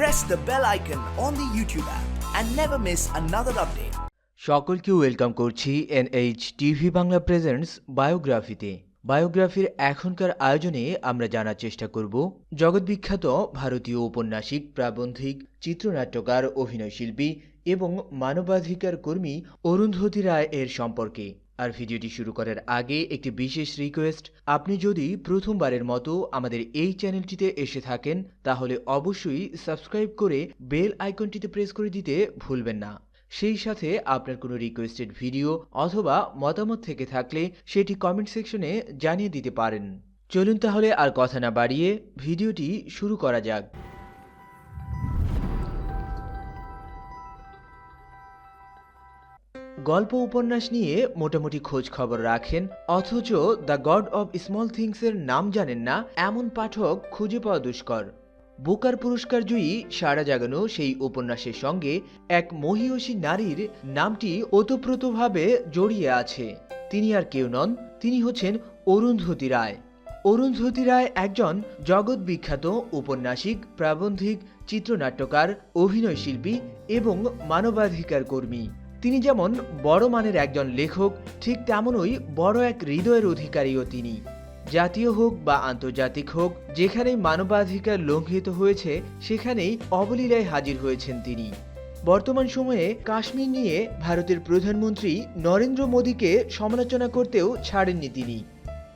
press the bell icon on the YouTube app and never miss another. সকলকে welcome করছি NH TV Bangla presents বায়োগ্রাফিতে বায়োগ্রাফির এখনকার আয়োজনে আমরা জানার চেষ্টা করব জগৎবিখ্যাত ভারতীয় ঔপন্যাসিক, প্রাবন্ধিক, চিত্রনাট্যকার, অভিনয়শিল্পী এবং মানবাধিকার কর্মী অরুন্ধতী রায় এর সম্পর্কে আর ভিডিওটি শুরু করার আগে একটি বিশেষ রিকোয়েস্ট আপনি যদি প্রথমবারের মতো আমাদের এই চ্যানেলটিতে এসে থাকেন, তাহলে অবশ্যই সাবস্ক্রাইব করে বেল আইকনটিতে প্রেস করে দিতে ভুলবেন না। সেই সাথে আপনার কোনো রিকোয়েস্টেড ভিডিও অথবা মতামত থেকে থাকলে সেটি কমেন্ট সেকশনে জানিয়ে দিতে পারেন। চলুন তাহলে আর কথা না বাড়িয়ে ভিডিওটি শুরু করা যাক। গল্প উপন্যাস নিয়ে মোটামুটি খোঁজ খবর রাখেন, অথচ দ্য গড অব স্মল থিংসের নাম জানেন না এমন পাঠক খুঁজে পাওয়া দুষ্কর। বুকার পুরস্কার জয়ী সারা জাগানো সেই উপন্যাসের সঙ্গে এক মহিয়সী নারীর নামটি ওতপ্রোতভাবে জড়িয়ে আছে। তিনি আর কেউ নন, তিনি হচ্ছেন অরুন্ধতী রায়। অরুন্ধতী রায় একজন জগৎ বিখ্যাত উপন্যাসিক, প্রাবন্ধিক, চিত্রনাট্যকার, অভিনয়শিল্পী এবং মানবাধিকার কর্মী তিনি যেমন বড় মানের একজন লেখক, ঠিক তেমনই বড় এক হৃদয়ের অধিকারীও তিনি। জাতীয় হোক বা আন্তর্জাতিক হোক, যেখানেই মানবাধিকার লঙ্ঘিত হয়েছে, সেখানেই অবলীলায় হাজির হয়েছেন তিনি। বর্তমান সময়ে কাশ্মীর নিয়ে ভারতের প্রধানমন্ত্রী নরেন্দ্র মোদীকে সমালোচনা করতেও ছাড়েননি তিনি।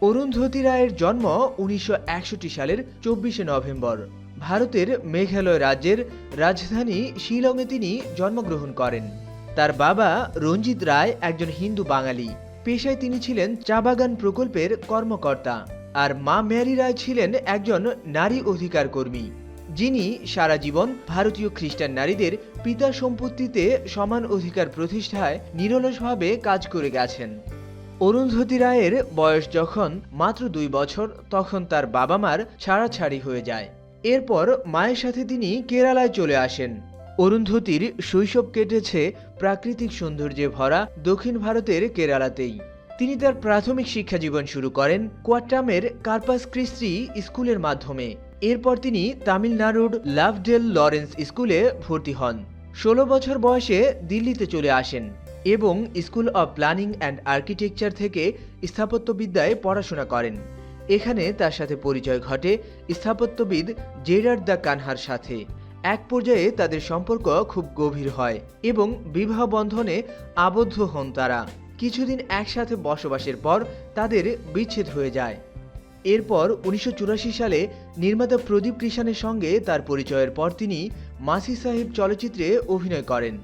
অরুন্ধতী রায়ের জন্ম উনিশশো একষট্টি সালের চব্বিশে নভেম্বর। ভারতের মেঘালয় রাজ্যের রাজধানী শিলংয়ে তিনি জন্মগ্রহণ করেন। তার বাবা রঞ্জিত রায় একজন হিন্দু বাঙালি। পেশায় তিনি ছিলেন চা বাগান প্রকল্পের কর্মকর্তা। আর মা ম্যারি রায় ছিলেন একজন নারী অধিকার কর্মী। যিনি সারা জীবন ভারতীয় খ্রিস্টান নারীদের পিতা সম্পত্তিতে সমান অধিকার প্রতিষ্ঠায় নিরলসভাবে কাজ করে গেছেন। অরুন্ধতী রায়ের বয়স যখন মাত্র দুই বছর, তখন তার বাবা মার ছাড়াছাড়ি হয়ে যায়। এরপর মায়ের সাথে তিনি কেরালায় চলে আসেন। অরুন্ধতির শৈশব কেটেছে প্রাকৃতিক সৌন্দর্যে ভরা দক্ষিণ ভারতের কেরালাতেই। তিনি তার প্রাথমিক শিক্ষা জীবন শুরু করেন কোয়াট্টামের কার্পাস ক্রিস্টি স্কুলের মাধ্যমে। এরপর তিনি তামিলনাড়ুর লাভডেল লরেন্স স্কুলে ভর্তি হন। ষোলো বছর বয়সে দিল্লিতে চলে আসেন এবং school of planning and architecture থেকে স্থাপত্যবিদ্যায় পড়াশোনা করেন। এখানে তার সাথে পরিচয় ঘটে স্থাপত্যবিদ জেরার্ড দ্য কানহার সাথে। এক পর্যায়ে তাদের সম্পর্ক খুব গভীর হয় এবং বিবাহ বন্ধনে আবদ্ধ হন তারা। কিছুদিন একসাথে বসবাসের পর তাদের বিচ্ছেদ হয়ে যায়। এরপর উনিশশো চুরাশি সালে নির্মাতা প্রদীপ কৃষাণের সঙ্গে তার পরিচয়ের পর তিনি মাসি সাহেব চলচ্চিত্রে অভিনয় করেন।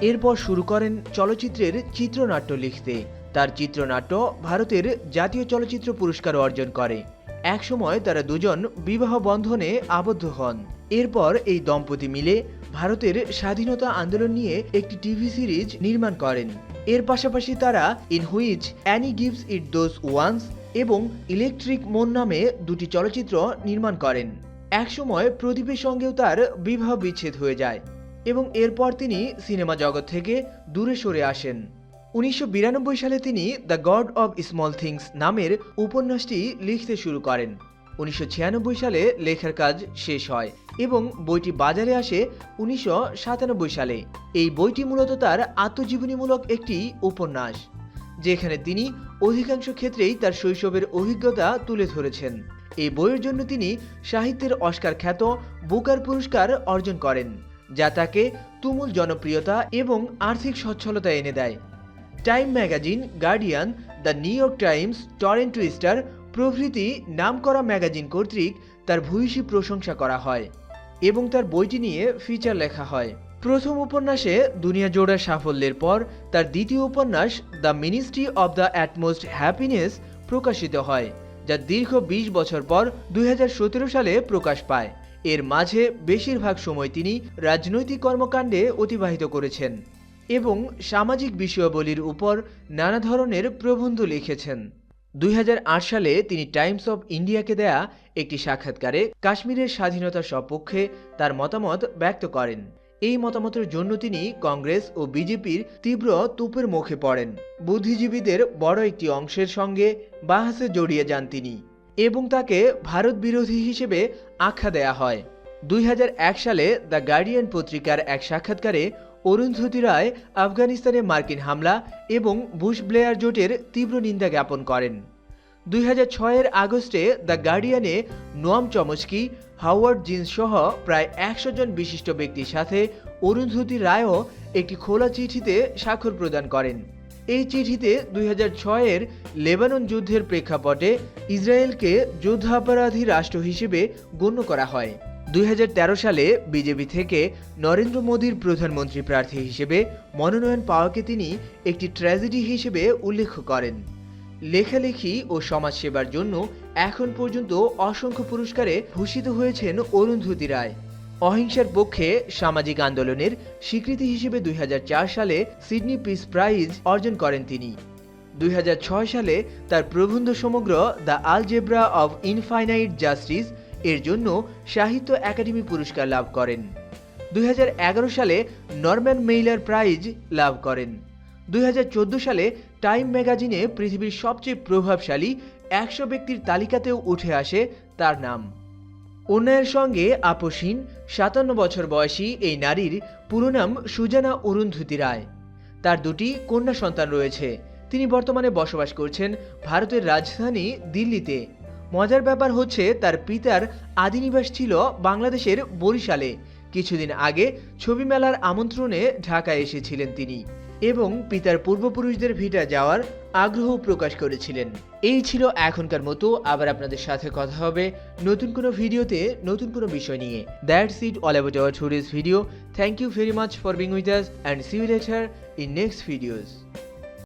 এরপর শুরু করেন চলচ্চিত্রের চিত্রনাট্য লিখতে। তার চিত্রনাট্য ভারতের জাতীয় চলচ্চিত্র পুরস্কার অর্জন করে। একসময় তারা দুজন বিবাহ বন্ধনে আবদ্ধ হন। এরপর এই দম্পতি মিলে ভারতের স্বাধীনতা আন্দোলন নিয়ে একটি টিভি সিরিজ নির্মাণ করেন। এর পাশাপাশি তারা in which Annie gives it those ones এবং ইলেকট্রিক মন নামে দুটি চলচ্চিত্র নির্মাণ করেন। একসময় প্রদীপের সঙ্গেও তার বিবাহ বিচ্ছেদ হয়ে যায় এবং এরপর তিনি সিনেমা জগৎ থেকে দূরে সরে আসেন। উনিশশো বিরানব্বই সালে তিনি the god of small things নামের উপন্যাসটি লিখতে শুরু করেন। উনিশশো ছিয়ানব্বই সালে লেখার কাজ শেষ হয় এবং বইটি বাজারে আসে উনিশশো সাতানব্বই সালে। এই বইটি মূলত তার আত্মজীবনীমূলক একটি উপন্যাস, যেখানে তিনি অধিকাংশ ক্ষেত্রেই তার শৈশবের অভিজ্ঞতা তুলে ধরেছেন। এই বইয়ের জন্য তিনি সাহিত্যের অস্কার খ্যাত বুকার পুরস্কার অর্জন করেন, যা তাকে তুমুল জনপ্রিয়তা এবং আর্থিক সচ্ছলতা এনে দেয়। Time magazine Guardian the New York Times Toronto Star প্রভৃতি নামকরা ম্যাগাজিন কর্তৃক তার ভূয়সী প্রশংসা করা হয় এবং তার বইটি নিয়ে ফিচার লেখা হয়। প্রথম উপন্যাসে দুনিয়া জোড়া সাফল্যের পর তার দ্বিতীয় উপন্যাস the ministry of the utmost happiness প্রকাশিত হয়, যা দীর্ঘ ২০ বছর পর দুই হাজার সতেরো সালে প্রকাশ পায়। এর মাঝে বেশিরভাগ সময় তিনি রাজনৈতিক কর্মকাণ্ডে অতিবাহিত করেছেন। এবং সামাজিক বিষয়াবলীর উপর নানা ধরনের প্রবন্ধ লিখেছেন। দুই হাজার আট সালে তিনি টাইমস অব ইন্ডিয়াকে দেয়া একটি সাক্ষাৎকারে কাশ্মীরের স্বাধীনতার সপক্ষে তার মতামত ব্যক্ত করেন। এই মতামতের জন্য তিনি কংগ্রেস ও বিজেপির তীব্র তুপের মুখে পড়েন। বুদ্ধিজীবীদের বড় একটি অংশের সঙ্গে বাহাসে জড়িয়ে যান তিনি এবং তাকে ভারত বিরোধী হিসেবে আখ্যা দেয়া হয়। দুই হাজার এক সালে দ্য গার্ডিয়ান পত্রিকার এক সাক্ষাৎকারে অরুন্ধতী রায় আফগানিস্তানে মার্কিন হামলা এবং বুশ ব্লেয়ার জোটের তীব্র নিন্দা জ্ঞাপন করেন। দুই এর আগস্টে দ্য গার্ডিয়ানে নোয়াম চমস্কি, হাওয়ার্ড জিন্স সহ প্রায় একশো জন বিশিষ্ট ব্যক্তির সাথে অরুন্ধতী রায়ও একটি খোলা চিঠিতে স্বাক্ষর প্রদান করেন। এই চিঠিতে দুই এর লেবানন যুদ্ধের প্রেক্ষাপটে ইসরায়েলকে যুদ্ধাপরাধী রাষ্ট্র হিসেবে গণ্য করা হয়। দুই হাজার তেরো সালে বিজেপি থেকে নরেন্দ্র মোদীর প্রধানমন্ত্রী প্রার্থী হিসেবে মনোনয়ন পাওয়াকে তিনি একটি ট্র্যাজেডি হিসেবে উল্লেখ করেন। লেখালেখি ও সমাজসেবার জন্য এখন পর্যন্ত অসংখ্য পুরস্কারে ভূষিত হয়েছেন অরুন্ধতী রায়। অহিংসার পক্ষে সামাজিক আন্দোলনের স্বীকৃতি হিসেবে দুই হাজার চার সালে সিডনি পিস প্রাইজ অর্জন করেন তিনি। দুই হাজার ছয় সালে তার প্রবন্ধ সমগ্র the algebra of infinite justice এর জন্য সাহিত্য একাডেমি পুরস্কার লাভ করেন। দুই হাজার এগারো সালে নরম্যান মেইলার প্রাইজ লাভ করেন। দুই হাজার চোদ্দ সালে টাইম ম্যাগাজিনে পৃথিবীর সবচেয়ে প্রভাবশালী একশো ব্যক্তির তালিকাতেও উঠে আসে তার নাম। অন্যায়ের সঙ্গে আপোষহীন সাতান্ন বছর বয়সী এই নারীর পুরো নাম সুজানা অরুন্ধতী রায়। তার দুটি কন্যা সন্তান রয়েছে। তিনি বর্তমানে বসবাস করছেন ভারতের রাজধানী দিল্লিতে। মজার ব্যাপার হচ্ছে তার পিতার আদিনিবাস ছিল বাংলাদেশের বরিশালে। কিছুদিন আগে ছবি মেলার আমন্ত্রণে ঢাকায় এসেছিলেন তিনি এবং পিতার পূর্বপুরুষদের ভিটা যাওয়ার আগ্রহ প্রকাশ করেছিলেন। এই ছিল এখনকার মতো, আবার আপনাদের সাথে কথা হবে নতুন কোনো ভিডিওতে, নতুন কোনো বিষয় নিয়ে। That's it all about our today's video thank you very much for being with us and see you later in next videos